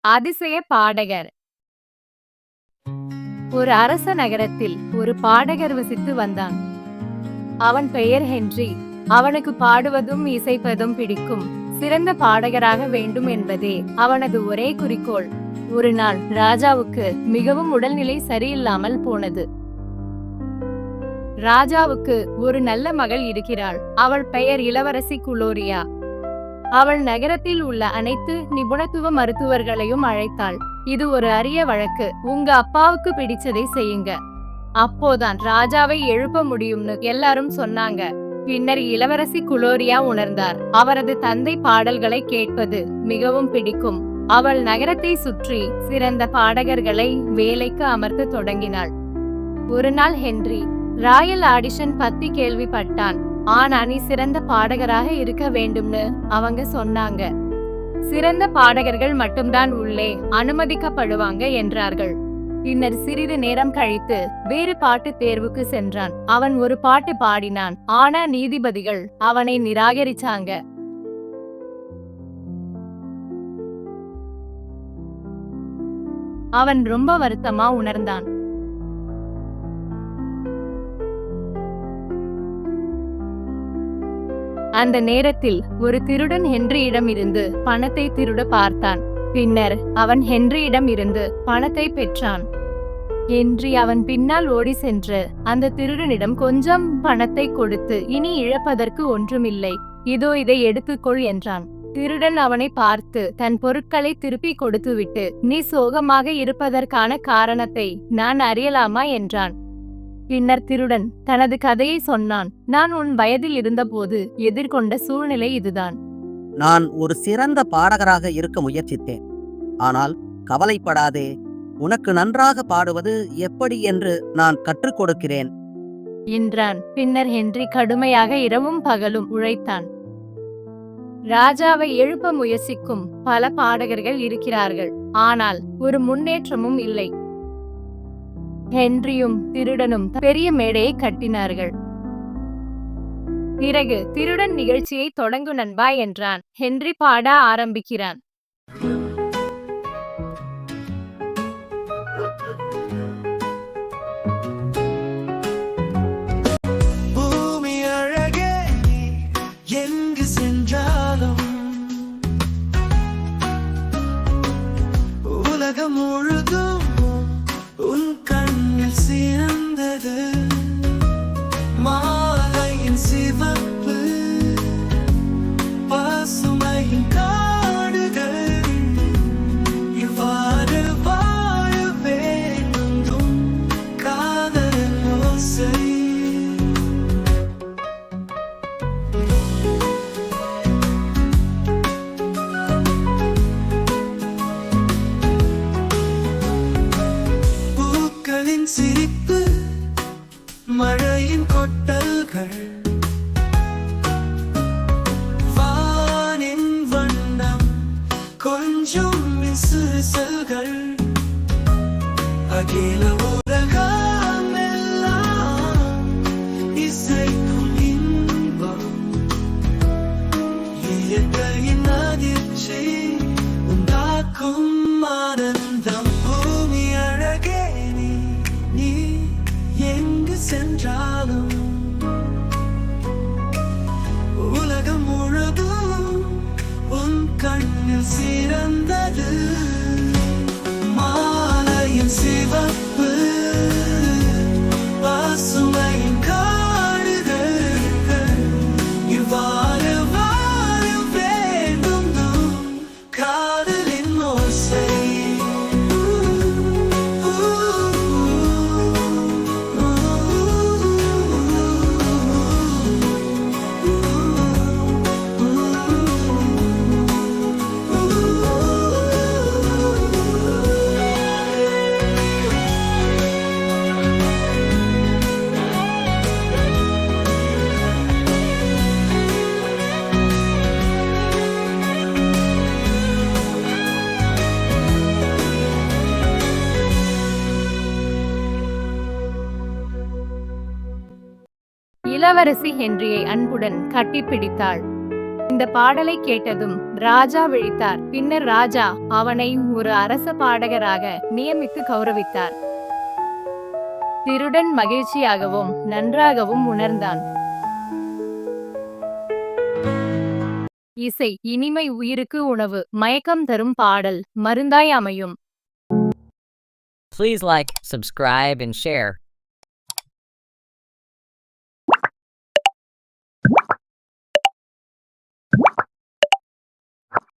அதிசய பாடகர். ஒரு அரச நகரத்தில் ஒரு பாடகர் வசித்து வந்தான். அவன் பெயர் ஹென்றி. அவனுக்கு பாடுவதும் இசைப்பதும் பிடிக்கும். சிறந்த பாடகராக வேண்டும் என்பதே அவனது ஒரே குறிக்கோள். ஒரு நாள் ராஜாவுக்கு மிகவும் உடல்நிலை சரியில்லாமல் போனது. ராஜாவுக்கு ஒரு நல்ல மகள் இருக்கிறாள். அவள் பெயர் இளவரசி குளோரியா அவள் நகரத்தில் உள்ள அனைத்து நிபுணத்துவ மருத்துவர்களையும் அழைத்தாள். இது ஒரு அரிய வழக்கு. உங்க அப்பாவுக்கு பிடிச்சதை செய்யுங்க. அப்போதான் ராஜாவை எழுப்ப முடியும்னு எல்லாரும் சொன்னாங்க. பின்னர் இளவரசி குளோரியா உணர்ந்தார். அவரது தந்தை பாடல்களை கேட்பது மிகவும் பிடிக்கும். அவள் நகரத்தை சுற்றி சிறந்த பாடகர்களை வேலைக்கு அமர்த்த தொடங்கினாள். ஒரு நாள் ஹென்றி ராயல் ஆடிஷன் பத்தி கேள்விப்பட்டான். ஆனா நீ சிறந்த பாடகராக இருக்க வேண்டும்னு அவங்க சொன்னாங்க. சிறந்த பாடகர்கள் மட்டும்தான் உள்ளே அனுமதிக்கப்படுவாங்க என்றார்கள். பின்னர் சிறிது நேரம் கழித்து வேறு பாட்டு தேர்வுக்கு சென்றான். அவன் ஒரு பாட்டு பாடினான். ஆனா நீதிபதிகள் அவனை நிராகரிச்சாங்க. அவன் ரொம்ப வருத்தமா உணர்ந்தான். அந்த நேரத்தில் ஒரு திருடன் ஹென்ரியிடம் இருந்து பணத்தை திருட பார்த்தான். பின்னர் அவன் ஹென்ரியிடம் இருந்து பணத்தை பெற்றான். ஹென்றி அவன் பின்னால் ஓடி சென்று அந்த திருடனிடம் கொஞ்சம் பணத்தை கொடுத்து இனி இழப்பதற்கு ஒன்றுமில்லை. இதோ இதை எடுத்துக்கொள் என்றான். திருடன் அவனை பார்த்து தன் பொருட்களை திருப்பி கொடுத்துவிட்டு நீ சோகமாக இருப்பதற்கான காரணத்தை நான் அறியலாமா? என்றான். பின்னர் திருடன் தனது கதையை சொன்னான். நான் உன் வயதில் இருந்தபோது எதிர்கொண்ட சூழ்நிலை இதுதான். நான் ஒரு சிறந்த பாடகராக இருக்க முயற்சித்தேன். ஆனால் கவலைப்படாதே உனக்கு நன்றாக பாடுவது எப்படி என்று நான் கற்றுக் கொடுக்கிறேன். என்றான். பின்னர் ஹென்றி கடுமையாக இரவும் பகலும் உழைத்தான். ராஜாவை எழுப்ப முயற்சிக்கும் பல பாடகர்கள் இருக்கிறார்கள். ஆனால் ஒரு முன்னேற்றமும் இல்லை. ஹென்ரியும் திருடனும் பெரிய மேடையை கட்டினார்கள். பிறகு திருடன் நிகழ்ச்சியை தொடங்கு நண்பா என்றான். ஹென்றி பாட ஆரம்பிக்கிறான். can see the கொஞ்சம் விசிறிசல்கள் அகில உலகம் எல்லாம் இசைக்கும் இன்பம் இயற்கையின் அதிர்ச்சி உண்டாக்கும் ஆனந்தம் பூமி அழகே நீ நீ எங்கு சென்றாலும் உலகம் முழுதும் உன் கண்ணில் சீ இளவரசி ஹென்ரியை அன்புடன் கட்டிப்பிடித்தாள். இந்த பாடலை கேட்டதும் ராஜா விழித்தார். பின்னர் ராஜா அவனை ஒரு அரச பாடகராக நியமித்து கௌரவித்தார். திருடன் மகிழ்ச்சியாகவும் நன்றாகவும் உணர்ந்தான். இசை இனிமை உயிருக்கு உணவு. மயக்கம் தரும் பாடல். மருந்தாய் அமையும். Please like, subscribe, and share.